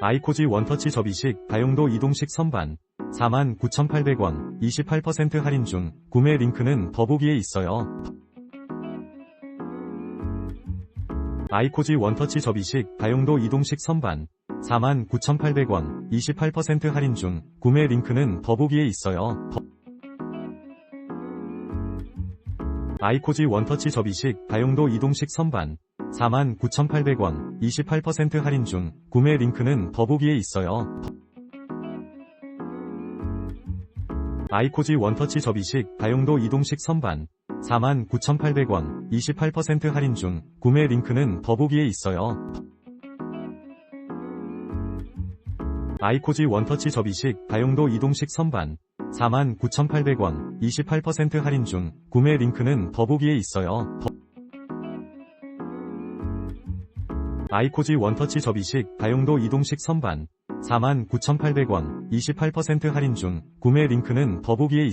아이코지 원터치 접이식 다용도 이동식 선반 49,800원 28% 할인 중 구매 링크는 더보기에 있어요. 아이코지 원터치 접이식 다용도 이동식 선반 49,800원 28% 할인 중 구매 링크는 더보기에 있어요. 더- 아이코지 원터치 접이식 다용도 이동식 선반 49,800원 28% 할인 중 구매 링크는 더보기에 있어요. 더- 아이코지 원터치 접이식 다용도 이동식 선반 49,800원 28% 할인 중 구매 링크는 더보기에 있어요. 더- 아이코지 원터치 접이식 다용도 이동식 선반 49,800원 28% 할인 중 구매 링크는 더보기에 있어요. 아이코지 원터치 접이식 다용도 이동식 선반 49,800원 28% 할인 중 구매 링크는 더보기에 있어요.